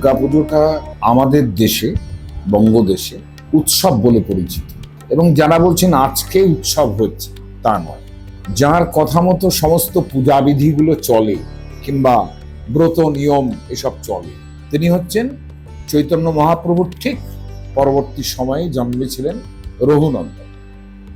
দুর্গাপুজোটা আমাদের দেশে, বঙ্গদেশে উৎসব বলে পরিচিত। এবং যারা বলছেন আজকে উৎসব হচ্ছে, তা নয়। যার কথা মতো সমস্ত পূজাবিধিগুলো চলে, কিংবা ব্রত নিয়ম এসব চলে, তিনি হচ্ছেন চৈতন্য মহাপ্রভুর ঠিক পরবর্তী সময়ে জন্মেছিলেন রঘুনন্দন।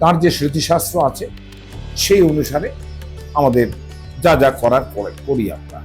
তার যে স্মৃতিশাস্ত্র আছে, সেই অনুসারে আমাদের যা যা করার করে করি আমরা।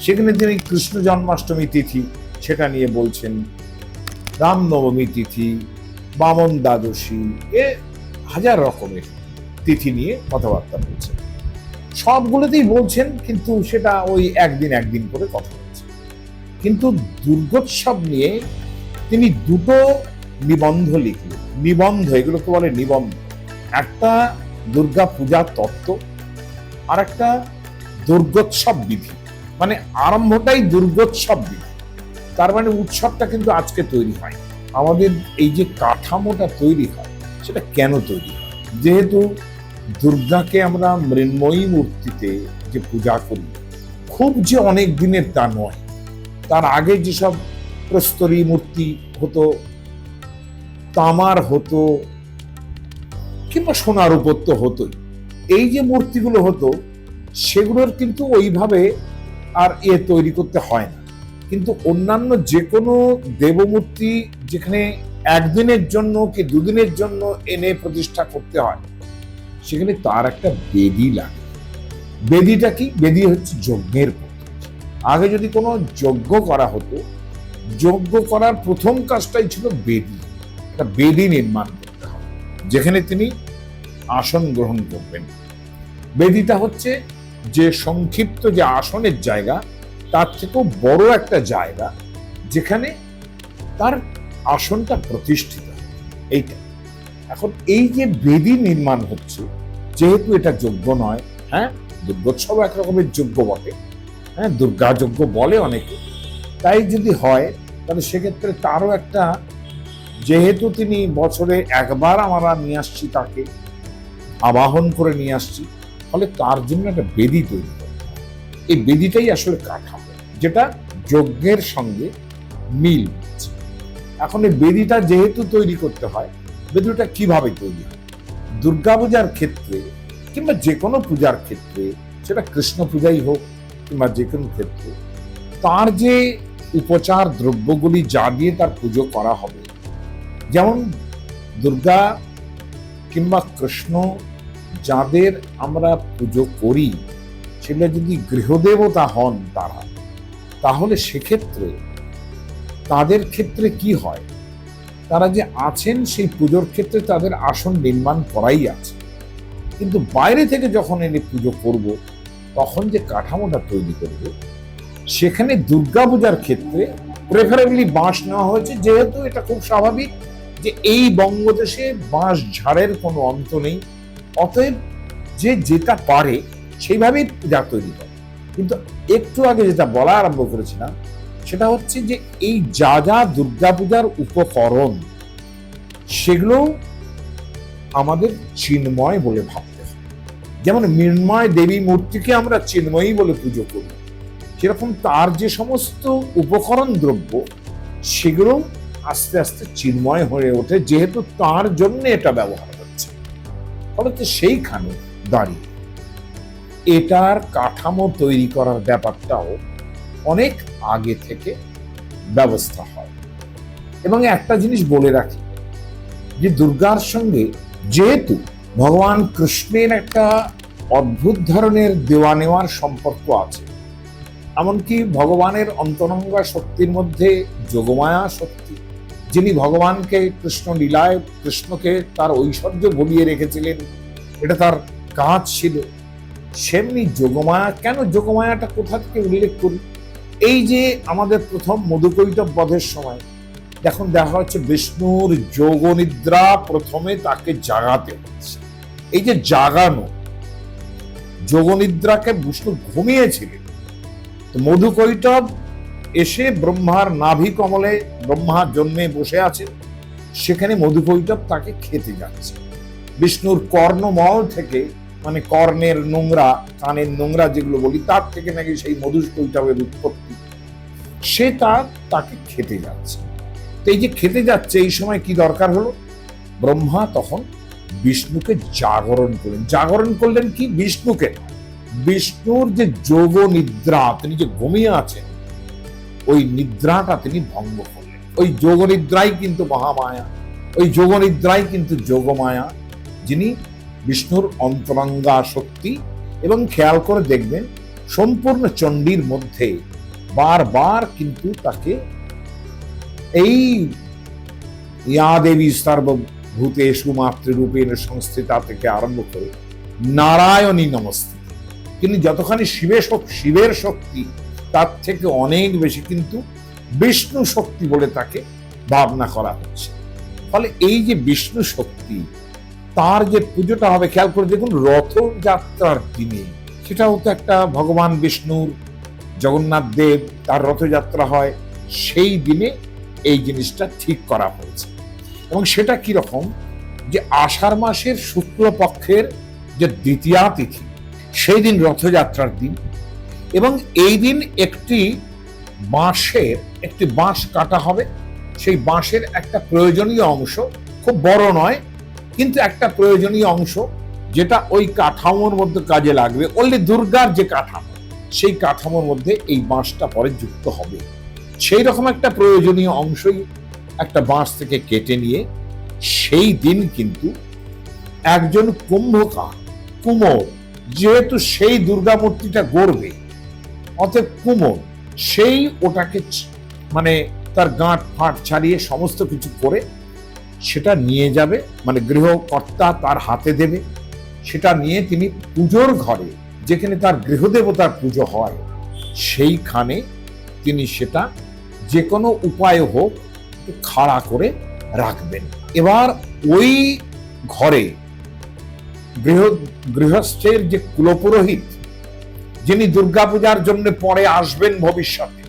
সেখানে তিনি কৃষ্ণ জন্মাষ্টমী তিথি সেটা নিয়ে বলছেন রামনবমী তিথি, বামন দ্বাদশী, এ হাজার রকমের তিথি নিয়ে কথাবার্তা বলছেন। সবগুলোতেই বলছেন, কিন্তু সেটা ওই একদিন একদিন করে কথা বলছেন। কিন্তু দুর্গোৎসব নিয়ে তিনি দুটো নিবন্ধ লিখলেন। নিবন্ধ, এগুলোকে বলে নিবন্ধ। একটা দুর্গা পূজার তত্ত্ব আর একটা দুর্গোৎসব বিধি। মানে আরম্ভটাই দুর্গোৎসব বিধি। তার মানে উৎসবটা কিন্তু আজকে তৈরি হয়। আমাদের এই যে কাঠামোটা তৈরি হয়, সেটা কেন তৈরি হয়? যেহেতু দুর্গাকে আমরা মৃন্ময়ী মূর্তিতে যে পূজা করি, খুব যে অনেক দিনের তা নয়। তার আগে যেসব প্রস্তরী মূর্তি হতো, তামার হতো, কিংবা সোনার উপর তো হতোই, এই যে মূর্তিগুলো হতো, সেগুলোর কিন্তু ওইভাবে আর এ তৈরি করতে হয় না। কিন্তু অন্যান্য যে কোনো দেবমূর্তি যেখানে একদিনের জন্য কি দুদিনের জন্য এনে প্রতিষ্ঠা করতে হয়, সেখানে তার একটা বেদি লাগে। বেদিটা কি? বেদি হচ্ছে যজ্ঞের আগে যদি কোনো যজ্ঞ করা হতো, যজ্ঞ করার প্রথম কাজটাই ছিল বেদি। একটা বেদি নির্মাণ করতে হবে, যেখানে তিনি আসন গ্রহণ করবেন। বেদিটা হচ্ছে যে সংক্ষিপ্ত যে আসনের জায়গা তার থেকেও বড় একটা জায়গা যেখানে তার আসনটা প্রতিষ্ঠিত। এইটা। এখন এই যে বেদি নির্মাণ হচ্ছে, যেহেতু এটা যোগ্য নয় হ্যাঁ? দুর্গোৎসব এক রকমের যোগ্য বটে। হ্যাঁ দুর্গা যজ্ঞ বলে অনেকে। তাই যদি হয়, তাহলে সেক্ষেত্রে তারও একটা, যেহেতু তিনি বছরে একবার আমরা নিয়ে আসছি তাকে, আবাহন করে নিয়ে আসছি, ফলে তার জন্য একটা বেদি তৈরি করতে এই বেদিটাই আসলে কাঠামো। যেটা যজ্ঞের সঙ্গে মিল এখন এই বেদিটা যেহেতু তৈরি করতে হয়, বেদিটা কীভাবে তৈরি হয়? দুর্গাপূজার ক্ষেত্রে কিংবা যে কোনো পূজার ক্ষেত্রে, সেটা কৃষ্ণ পূজাই হোক কিংবা যে কোনো ক্ষেত্রে, তার যে উপচার দ্রব্যগুলি যা দিয়ে তার পুজো করা হবে, যেমন দুর্গা কিংবা কৃষ্ণ যাদের আমরা পুজো করি, সেগুলো যদি গৃহদেবতা হন তারা তাহলে সেক্ষেত্রে তাদের ক্ষেত্রে কি হয়? তারা যে আছেন সেই পুজোর ক্ষেত্রে তাদের আসন নির্মাণ করাই আছে। কিন্তু বাইরে থেকে যখন এনে পুজো করব, তখন যে কাঠামোটা তৈরি করব, সেখানে দুর্গাপূজার ক্ষেত্রে প্রেফারেবলি বাঁশ নেওয়া হয়েছে। যেহেতু এটা খুব স্বাভাবিক যে এই বঙ্গদেশে বাঁশ ঝাড়ের কোনো অন্ত নেই। অতএব যে যেটা পারে, সেইভাবেই পূজা তৈরি করে। কিন্তু একটু আগে যেটা বলা আরম্ভ করেছিলাম, সেটা হচ্ছে যে এই যা যা দুর্গাপূজার উপকরণ, সেগুলো আমাদের চিন্ময় বলে ভাবতে হয়। যেমন মৃন্ময় দেবী মূর্তিকে আমরা চিন্ময়ী বলে পুজো করি, সেরকম তার যে সমস্ত উপকরণ দ্রব্য, সেগুলো আস্তে আস্তে চিন্ময় হয়ে ওঠে, যেহেতু তার জন্য এটা ব্যবহার হচ্ছে। ফলে সেইখানে দাঁড়িয়ে এটার কাঠামো তৈরি করার ব্যাপারটাও অনেক আগে থেকে ব্যবস্থা হয়। এবং একটা জিনিস বলে রাখি যে দুর্গার সঙ্গে যেহেতু ভগবান কৃষ্ণের একটা অদ্ভুত ধরনের দেওয়া নেওয়ার সম্পর্ক আছে, এমনকি ভগবানের অন্তরঙ্গা শক্তির মধ্যে যোগমায়া শক্তি, যিনি ভগবানকে কৃষ্ণ লীলায়, কৃষ্ণকে তার ঐশ্বর্য গলিয়ে রেখেছিলেন, এটা তার কাজ ছিল। সেমনি যোগমায়া, কেন যোগমায়াটা কোথা থেকে উল্লেখ করি? এই যে আমাদের প্রথম মধুকৈটব বধের সময় এখন দেখা হচ্ছে বিষ্ণুর যোগনিদ্রা প্রথমে তাকে জাগাতে হচ্ছে। এই যে জাগানো, যোগনিদ্রাকে বিষ্ণু ঘুমিয়েছিলেন। তো মধুকৈটব এসে ব্রহ্মার নাভি কমলে ব্রহ্মা জন্মে বসে আছে সেখানে মধুকৈটব তাকে খেতে যাচ্ছে। বিষ্ণুর কর্ণমল থেকে মানে কর্ণের নোংরা, কানের নোংরা যেগুলো বলি, তার থেকে নাকি সেই মধুকৈটবের উৎপত্তি। সে তার, তাকে খেতে যাচ্ছে। তো এই যে খেতে যাচ্ছে, এই সময় কি দরকার হলো? ব্রহ্মা তখন বিষ্ণুকে জাগরণ করলেন। জাগরণ করলেন কি? বিষ্ণুকে। বিষ্ণুর যে যোগ নিদ্রা, তিনি যে ঘুমিয়ে আছেন, ওই নিদ্রাটা তিনি ভঙ্গ করলেন। ওই যোগ নিদ্রাই কিন্তু মহামায়া। ওই যোগ নিদ্রাই কিন্তু যোগমায়া। যিনি বিষ্ণুর অন্তরঙ্গা শক্তি এবং খেয়াল করে দেখবেন সম্পূর্ণ চণ্ডীর মধ্যে বারবার কিন্তু তাকে এই ইয়া দেবী সর্বভূতেষু মাতৃরূপেণ সংস্থিতা থেকে আরম্ভ করে নারায়ণী নমস্তে। তিনি যতখানি শিবের শিবের শক্তি, তার থেকে অনেক বেশি কিন্তু বিষ্ণু শক্তি বলে তাকে ভাবনা করা হচ্ছে। ফলে এই যে বিষ্ণু শক্তি তার যে পুজোটা হবে, খেয়াল করে দেখুন, রথযাত্রার দিনে। সেটাও তো একটা ভগবান বিষ্ণুর, জগন্নাথ দেব তার রথযাত্রা হয়, সেই দিনে এই জিনিসটা ঠিক করা হয়েছে। এবং সেটা কি রকম? যে আষাঢ় মাসের শুক্লপক্ষের যে দ্বিতীয়া তিথি, সেই দিন রথযাত্রার দিন। এবং এই দিন একটি বাঁশের, একটি বাঁশ কাটা হবে। সেই বাঁশের একটা প্রয়োজনীয় অংশ, খুব বড় নয় কিন্তু একটা প্রয়োজনীয় অংশ যেটা ওই কাঠামোর মধ্যে কাজে লাগবে। অনলি দুর্গার যে কাঠামো, সেই কাঠামোর মধ্যে এই বাঁশটা পরে যুক্ত হবে। সেই রকম একটা প্রয়োজনীয় অংশই একটা বাঁশ থেকে কেটে নিয়ে সেই দিন কিন্তু একজন কুম্ভকার কুমোর, যেহেতু সেই দুর্গা মূর্তিটা গড়বে, অতএব কুমোর সেই ওটাকে মানে তার গাঁট ফাঁট ছাড়িয়ে সমস্ত কিছু করে সেটা নিয়ে যাবে মানে গৃহকর্তা তার হাতে দেবে। সেটা নিয়ে তিনি পুজোর ঘরে, যেখানে তার গৃহদেবতার পুজো হয়, সেইখানে তিনি সেটা যে কোনো উপায় হোক খাড়া করে রাখবেন। এবার ওই ঘরে গৃহ, গৃহস্থের যে কুলপুরোহিত, যিনি দুর্গাপূজার জন্য পরে আসবেন ভবিষ্যতে,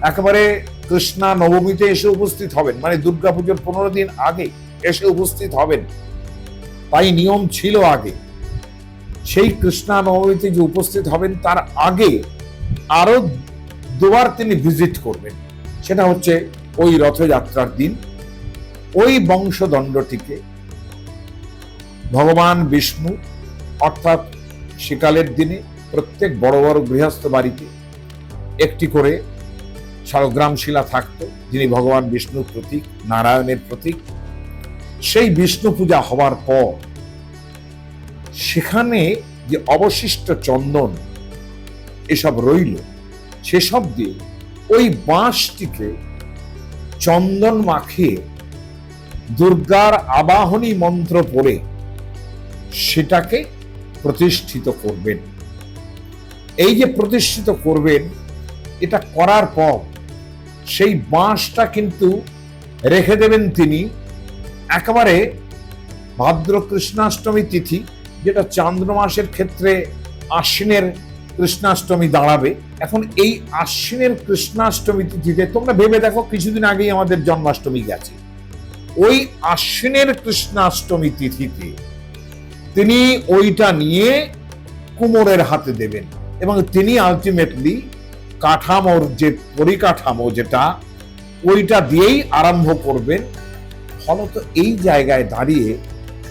একেবারে কৃষ্ণা নবমীতে এসে উপস্থিত হবেন। মানে দুর্গাপুজোর পনেরো দিন আগে এসে উপস্থিত হবেন। তাই নিয়ম ছিল আগে। সেই কৃষ্ণা নবমীতে যে উপস্থিত হবেন, তার আগে আরও দুবার তিনি ভিজিট করবেন। সেটা হচ্ছে ওই রথযাত্রার দিন, ওই বংশদণ্ডটিকে। ভগবান বিষ্ণু, অর্থাৎ সেকালের দিনে প্রত্যেক বড় বড় গৃহস্থ বাড়িতে একটি করে শালগ্রাম শিলা থাকত, যিনি ভগবান বিষ্ণুর প্রতীক, নারায়ণের প্রতীক। সেই বিষ্ণু পূজা হওয়ার পর সেখানে যে অবশিষ্ট চন্দন এসব রইল, সেসব দিয়ে ওই বাঁশটিকে চন্দন মাখিয়ে দুর্গার আবাহনী মন্ত্র পড়ে সেটাকে প্রতিষ্ঠিত করবেন। এই যে প্রতিষ্ঠিত করবেন, এটা করার পর সেই বাঁশটা কিন্তু রেখে দেবেন তিনি। একেবারে ভাদ্র কৃষ্ণাষ্টমী তিথি, যেটা চান্দ্র মাসের ক্ষেত্রে আশ্বিনের কৃষ্ণাষ্টমী দাঁড়াবে। এখন এই আশ্বিনের কৃষ্ণাষ্টমী তিথিতে তোমরা ভেবে দেখো, কিছুদিন আগেই আমাদের জন্মাষ্টমী গেছে। ওই আশ্বিনের কৃষ্ণাষ্টমী তিথিতে তিনি ওইটা নিয়ে কুমোরের হাতে দেবেন এবং তিনি আলটিমেটলি কাঠামোর যে পরিকাঠামো যেটা, ওইটা দিয়েই আরম্ভ করবেন ফলত এই জায়গায় দাঁড়িয়ে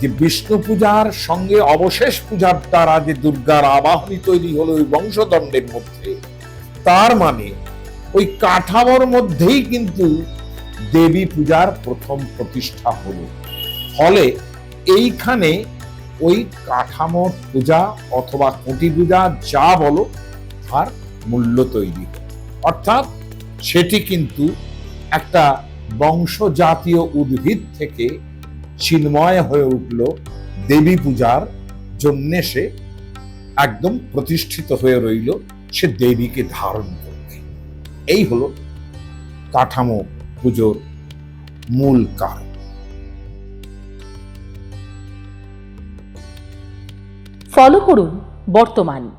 যে বিষ্ণু পূজার সঙ্গে অবশেষ পূজার দ্বারা যে দুর্গার আবাহনী তৈরি হলো ওই বংশদণ্ডের মধ্যে, তার মানে ওই কাঠামোর মধ্যেই কিন্তু দেবী পূজার প্রথম প্রতিষ্ঠা হলো। ফলে এইখানে ওই কাঠামোর পূজা অথবা কুটি পূজা যা বলো, তার মূল্য তৈরি অর্থাৎ সেটি কিন্তু একটা বংশজাতীয় উদ্ভিদ থেকে চিন্ময় হয়ে উঠল দেবী পূজার জন্যে সে একদম প্রতিষ্ঠিত হয়ে রইল, সে দেবীকে ধারণ করবে এই হলো কাঠামো পুজোর মূল কারণ। ফলো করুন বর্তমান।